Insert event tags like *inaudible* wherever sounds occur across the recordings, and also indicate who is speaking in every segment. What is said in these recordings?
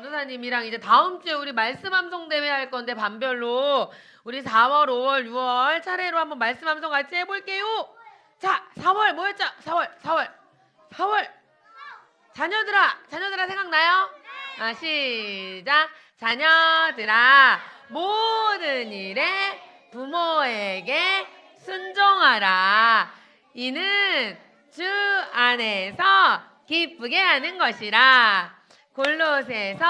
Speaker 1: 전도사님이랑 이제 다음 주에 우리 말씀 함송 대회 할 건데 반별로 우리 4월, 5월, 6월 차례로 한번 말씀 함송 같이 해볼게요. 자, 4월 뭐였죠? 4월, 4월, 4월. 자녀들아, 자녀들아 생각나요? 아, 시작. 자녀들아, 모든 일에 부모에게 순종하라. 이는 주 안에서 기쁘게 하는 것이라. 골로새서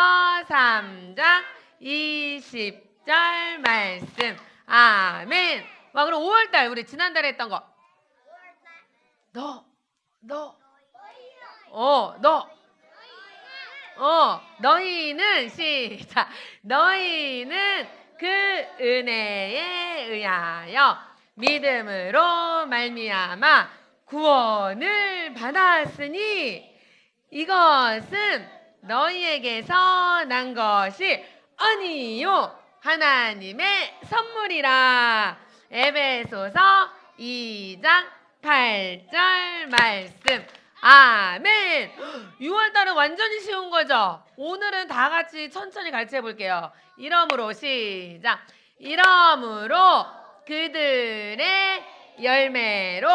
Speaker 1: 3장 20절 말씀. 아멘. 와, 그럼 5월 달 우리 지난달에 했던 거. 너, 너, 어, 너. 어, 너희는 시작. 너희는 그 은혜에 의하여 믿음으로 말미암아 구원을 받았으니 이것은 너희에게서 난 것이 아니요 하나님의 선물이라. 에베소서 2장 8절 말씀. 아멘. 6월 달은 완전히 쉬운 거죠. 오늘은 다 같이 천천히 같이 해볼게요. 이러므로 시작. 이러므로 그들의 열매로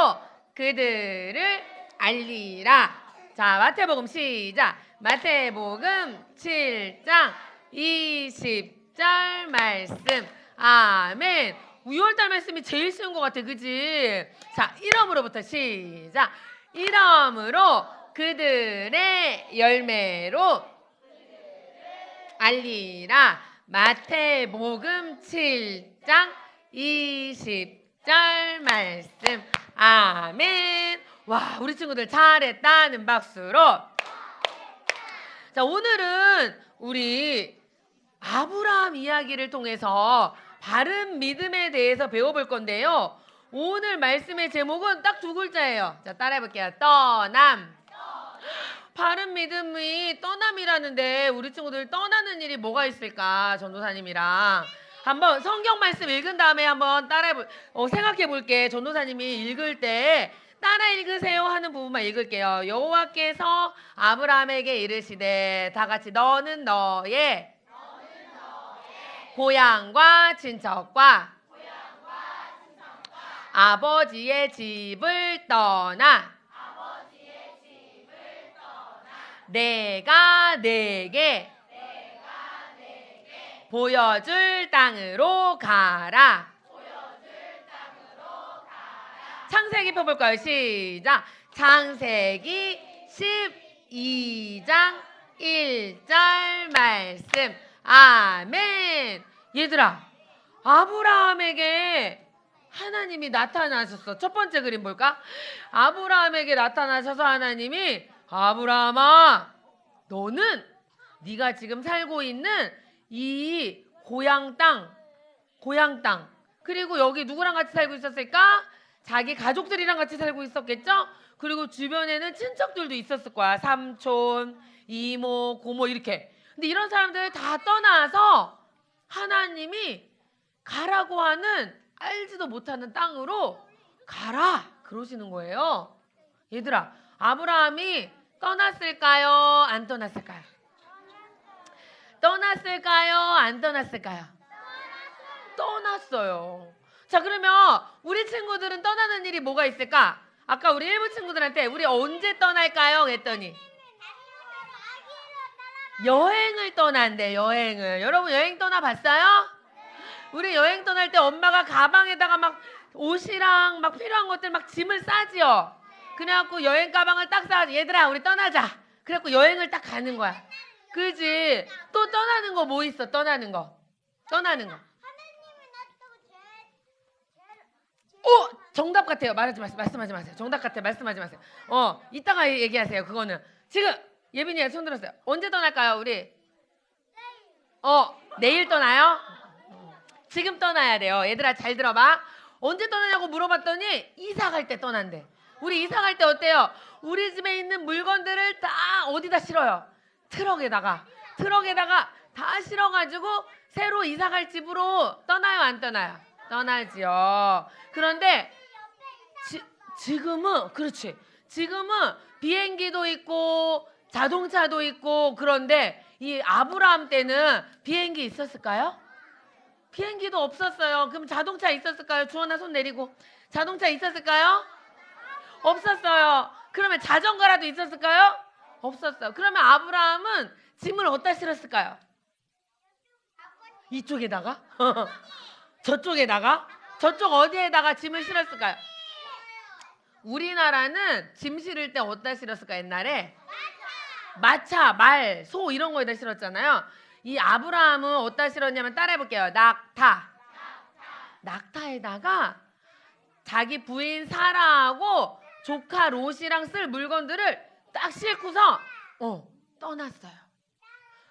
Speaker 1: 그들을 알리라. 자, 마태복음 시작. 마태복음 7장 20절 말씀. 아멘. 6월달 말씀이 제일 쉬운 것 같아, 그지? 자, 이러므로부터 시작. 이러므로 그들의 열매로 알리라. 마태복음 7장 20절 말씀. 아멘. 와, 우리 친구들 잘했다는 박수로. 자, 오늘은 우리 아브라함 이야기를 통해서 바른 믿음에 대해서 배워볼 건데요. 오늘 말씀의 제목은 딱 두 글자예요. 자, 따라해 볼게요. 떠남. 바른 믿음이 떠남이라는데 우리 친구들 떠나는 일이 뭐가 있을까? 전도사님이랑 한번 성경 말씀 읽은 다음에 한번 따라해 볼 어, 생각해 볼게. 전도사님이 읽을 때 따라 읽으세요 하는 부분만 읽을게요. 여호와께서 아브라함에게 이르시되 다 같이 너는 너의 고향과 친척과 아버지의 집을 떠나 내가 내게 보여줄 땅으로 가라. 창세기 펴볼까요? 시작. 창세기 12장 1절 말씀. 아멘. 얘들아, 아브라함에게 하나님이 나타나셨어. 첫 번째 그림 볼까? 아브라함에게 나타나셔서 하나님이 아브라함아, 너는 네가 지금 살고 있는 이 고향 땅, 고향 땅. 그리고 여기 누구랑 같이 살고 있었을까? 자기 가족들이랑 같이 살고 있었겠죠? 그리고 주변에는 친척들도 있었을 거야. 삼촌, 이모, 고모 이렇게. 근데 이런 사람들 다 떠나서 하나님이 가라고 하는 알지도 못하는 땅으로 가라 그러시는 거예요. 얘들아, 아브라함이 떠났을까요? 안 떠났을까요? 떠났을까요? 안 떠났을까요? 떠났어요. 자, 그러면 우리 친구들은 떠나는 일이 뭐가 있을까? 아까 우리 일부 친구들한테 우리 언제 떠날까요? 했더니 여행을 떠난대, 여행을. 여러분 여행 떠나봤어요? 우리 여행 떠날 때 엄마가 가방에다가 막 옷이랑 막 필요한 것들 막 짐을 싸지요. 그래갖고 여행 가방을 딱 싸. 얘들아, 우리 떠나자. 그래갖고 여행을 딱 가는 거야. 그지? 또 떠나는 거 뭐 있어? 떠나는 거. 떠나는 거.
Speaker 2: 하나님이 낫다고 제일
Speaker 1: 어, 정답 같아요. 말하지 마세요. 말씀하지 마세요. 정답 같아요. 말씀하지 마세요. 어, 이따가 얘기하세요. 그거는 지금 예빈이가 손 들었어요. 언제 떠날까요, 우리? 어, 내일 떠나요? 지금 떠나야 돼요. 얘들아 잘 들어봐. 언제 떠나냐고 물어봤더니 이사 갈 때 떠난대. 우리 이사 갈 때 어때요? 우리 집에 있는 물건들을 다 어디다 실어요? 트럭에다가. 트럭에다가 다 실어가지고 새로 이사 갈 집으로 떠나요, 안 떠나요? 떠나지요. 그런데 지, 지금은 그렇지. 지금은 비행기도 있고 자동차도 있고 그런데 이 아브라함 때는 비행기 있었을까요? 비행기도 없었어요. 그럼 자동차 있었을까요? 주원아 손 내리고. 자동차 있었을까요? 없었어요. 그러면 자전거라도 있었을까요? 없었어요. 그러면 아브라함은 짐을 어디다 실었을까요? 이쪽에다가? *laughs* 저쪽에다가? 저쪽 어디에다가 짐을 실었을까요? 우리나라는 짐 실을 때 어디다 실었을까 옛날에? 마차, 말, 소 이런 거에다 실었잖아요. 이 아브라함은 어디다 실었냐면 따라해볼게요. 낙타. 낙타에다가 자기 부인 사라하고 조카 롯이랑 쓸 물건들을 딱 싣고서 어 떠났어요.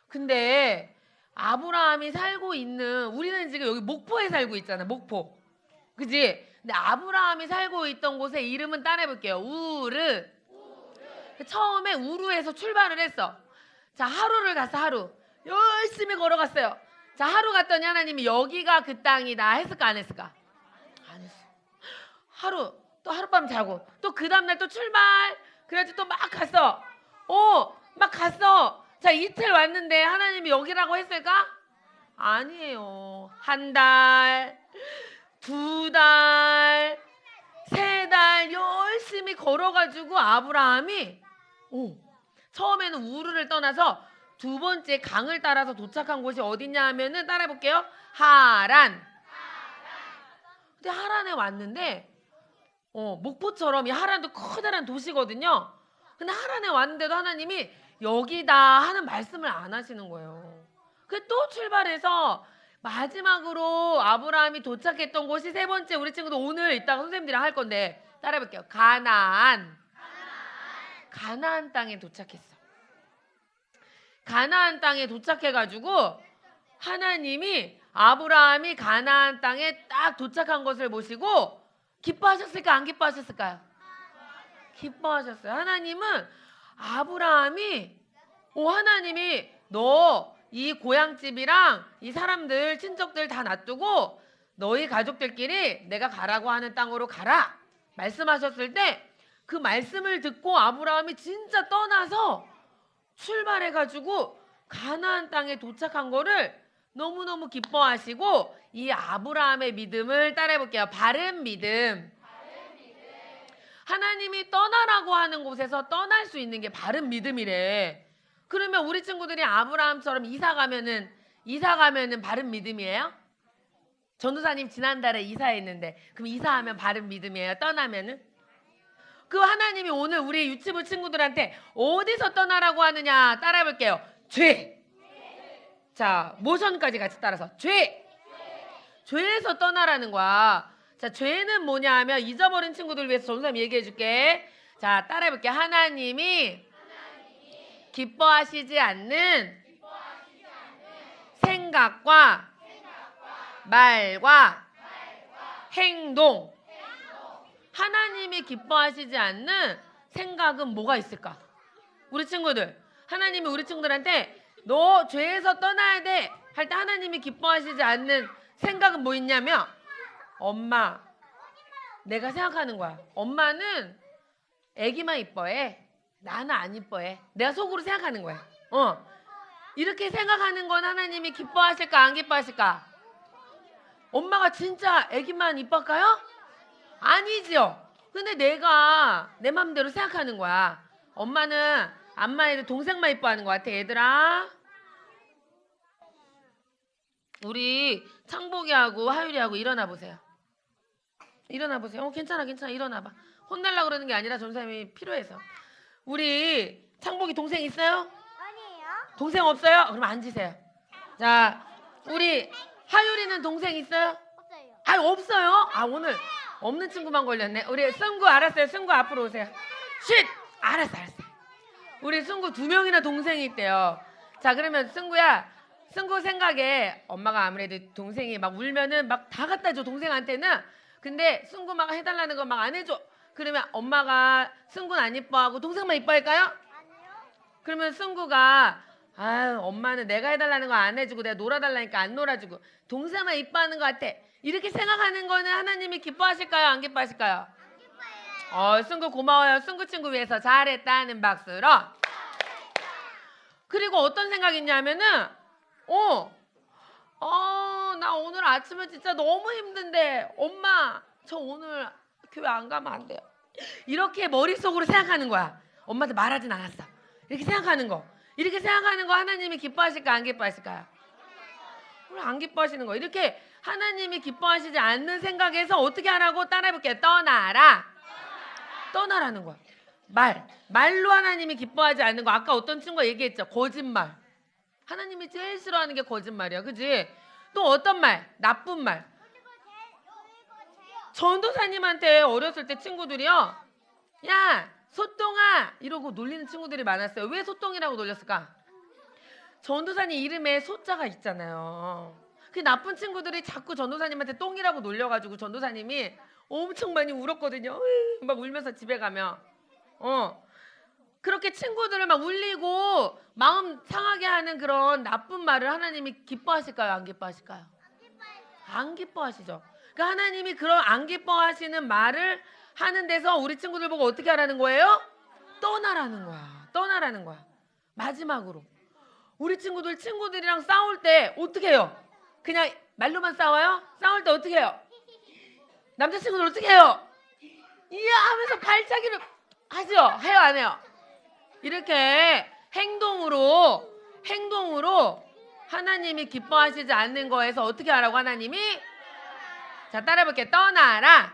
Speaker 1: 근데 아브라함이 살고 있는 우리는 지금 여기 목포에 살고 있잖아. 목포. 그지? 근데 아브라함이 살고 있던 곳의 이름은 따라해 볼게요. 우르. 처음에 우르에서 출발을 했어. 자, 하루를 갔어, 하루. 열심히 걸어갔어요. 자, 하루 갔더니 하나님이 여기가 그 땅이다 했을까, 안 했을까? 안 했어. 하루, 또 하룻밤 자고, 또 그 다음날 또 출발. 그래가지고 또막 갔어. 어, 막 갔어. 자, 이틀 왔는데 하나님이 여기라고 했을까? 아니에요. 한 달, 두 달, 세 달 열심히 걸어가지고 아브라함이 오, 처음에는 우르를 떠나서 두 번째 강을 따라서 도착한 곳이 어디냐 하면은 따라해 볼게요. 하란. 근데 하란에 왔는데 어, 목포처럼 이 하란도 커다란 도시거든요. 근데 하란에 왔는데도 하나님이 여기다 하는 말씀을 안 하시는 거예요. 그 또 출발해서 마지막으로 아브라함이 도착했던 곳이 세 번째 우리 친구도 오늘 이따가 선생님들이랑 할 건데 따라해 볼게요. 가나안. 가나안 땅에 도착했어. 가나안 땅에 도착해 가지고 하나님이 아브라함이 가나안 땅에 딱 도착한 것을 보시고 기뻐하셨을까 안 기뻐하셨을까요? 기뻐하셨어요. 하나님은 아브라함이 오 하나님이 너 이 고향집이랑 이 사람들 친척들 다 놔두고 너희 가족들끼리 내가 가라고 하는 땅으로 가라 말씀하셨을 때 그 말씀을 듣고 아브라함이 진짜 떠나서 출발해 가지고 가나안 땅에 도착한 거를 너무너무 기뻐하시고 이 아브라함의 믿음을 따라해 볼게요. 바른 믿음. 하나님이 떠나라고 하는 곳에서 떠날 수 있는 게 바른 믿음이래. 그러면 우리 친구들이 아브라함처럼 이사 가면은 이사 가면은 바른 믿음이에요? 전도사님 지난달에 이사했는데 그럼 이사하면 바른 믿음이에요? 떠나면은? 그 하나님이 오늘 우리 유치부 친구들한테 어디서 떠나라고 하느냐 따라해 볼게요. 죄. 자, 모션까지 같이 따라서 죄. 죄에서 떠나라는 거야. 자, 죄는 뭐냐 하면 잊어버린 친구들 위해서 전사님 얘기해 줄게. 자, 따라해 볼게요. 하나님이 기뻐하시지 않는 생각과 말과 행동. 하나님이 기뻐하시지 않는 생각은 뭐가 있을까? 우리 친구들. 하나님이 우리 친구들한테 너 죄에서 떠나야 돼. 할 때 하나님이 기뻐하시지 않는 생각은 뭐 있냐면 엄마. 내가 생각하는 거야. 엄마는 애기만 이뻐해. 나는 안 이뻐해. 내가 속으로 생각하는 거야. 어. 이렇게 생각하는 건 하나님이 기뻐하실까 안 기뻐하실까? 엄마가 진짜 애기만 이뻐할까요? 아니죠. 근데 내가 내 맘대로 생각하는 거야. 엄마는 안마해도 동생만 이뻐하는 것 같아, 얘들아. 우리 창복이하고 하율이하고 일어나 보세요. 일어나 보세요. 어, 괜찮아, 괜찮아. 일어나 봐. 혼내려고 그러는 게 아니라 전사님이 필요해서. 우리 창복이 동생 있어요?
Speaker 2: 아니에요?
Speaker 1: 동생 없어요? 그럼 앉으세요. 자, 우리 하율이는 동생 있어요?
Speaker 2: 없어요.
Speaker 1: 아 없어요? 아 오늘 없는 친구만 걸렸네. 우리 승구 알았어요. 승구 앞으로 오세요. 쉿! 알았어, 알았어. 우리 승구 두 명이나 동생이 있대요. 자 그러면 승구야, 승구 생각에 엄마가 아무래도 동생이 막 울면은 막 다 갖다 줘 동생한테는. 근데 승구 막 해달라는 거 막 안 해줘. 그러면 엄마가 승구는 안 이뻐하고 동생만 이뻐할까요? 그러면 승구가 아유 엄마는 내가 해달라는 거 안 해주고 내가 놀아달라니까 안 놀아주고 동생만 이뻐하는 것 같아. 이렇게 생각하는 거는 하나님이 기뻐하실까요? 안 기뻐하실까요? 어 승구 고마워요. 승구 친구 위해서 잘했다는 박수로. 그리고 어떤 생각이 있냐면은 어, 어, 나 오늘 아침에 진짜 너무 힘든데 엄마 저 오늘 교회 안 가면 안 돼요. 이렇게 머릿속으로 생각하는 거야. 엄마한테 말하진 않았어. 이렇게 생각하는 거. 이렇게 생각하는 거 하나님이 기뻐하실까 안 기뻐하실까요? 안 기뻐하시는 거. 이렇게 하나님이 기뻐하시지 않는 생각에서 어떻게 하라고 따라해볼게요. 떠나라. 떠나라는 거야. 말. 말로 하나님이 기뻐하지 않는 거. 아까 어떤 친구가 얘기했죠. 거짓말. 하나님이 제일 싫어하는 게 거짓말이야. 그지? 또 어떤 말? 나쁜 말. 전도사님한테 어렸을 때 친구들이요. 야, 소똥아! 이러고 놀리는 친구들이 많았어요. 왜 소똥이라고 놀렸을까? 전도사님 이름에 소자가 있잖아요. 그 나쁜 친구들이 자꾸 전도사님한테 똥이라고 놀려가지고 전도사님이 엄청 많이 울었거든요. 막 울면서 집에 가면. 어. 그렇게 친구들을 막 울리고 마음 상하게 하는 그런 나쁜 말을 하나님이 기뻐하실까요? 안 기뻐하실까요? 안 기뻐하시죠. 그러니까 하나님이 그런 안 기뻐하시는 말을 하는 데서 우리 친구들 보고 어떻게 하라는 거예요? 떠나라는 거야. 떠나라는 거야. 마지막으로 우리 친구들 친구들이랑 싸울 때 어떻게 해요? 그냥 말로만 싸워요? 싸울 때 어떻게 해요? 남자친구들 어떻게 해요? 이야 하면서 발차기를 하죠? 해요 안 해요? 이렇게 행동으로 행동으로 하나님이 기뻐하시지 않는 거에서 어떻게 하라고 하나님이? 자 따라해볼게. 떠나라.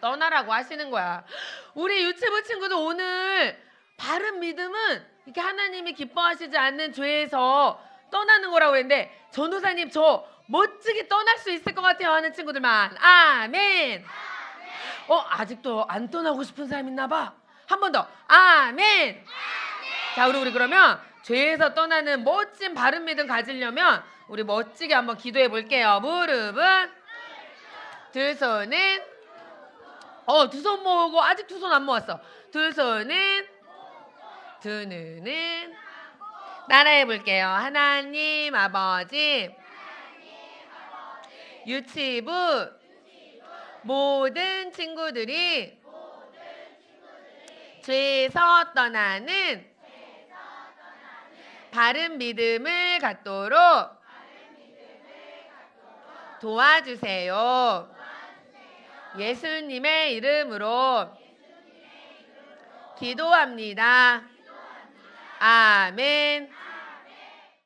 Speaker 1: 떠나라고 하시는 거야. 우리 유치부 친구도 오늘 바른 믿음은 이렇게 하나님이 기뻐하시지 않는 죄에서 떠나는 거라고 했는데 전도사님 저 멋지게 떠날 수 있을 것 같아요 하는 친구들만. 아멘. 어 아직도 안 떠나고 싶은 사람 있나 봐 한 번 더. 아멘. 자 우리 우리 그러면 죄에서 떠나는 멋진 바른 믿음 가지려면 우리 멋지게 한번 기도해 볼게요. 무릎은 두 손은 어 두 손 모으고 아직 두 손 안 모았어. 두 손은 두 눈은 따라해 볼게요. 하나님 아버지 유치부 모든 친구들이 죄에서 떠나는 바른 믿음을 갖도록 도와주세요. 예수님의 이름으로 기도합니다. 아멘.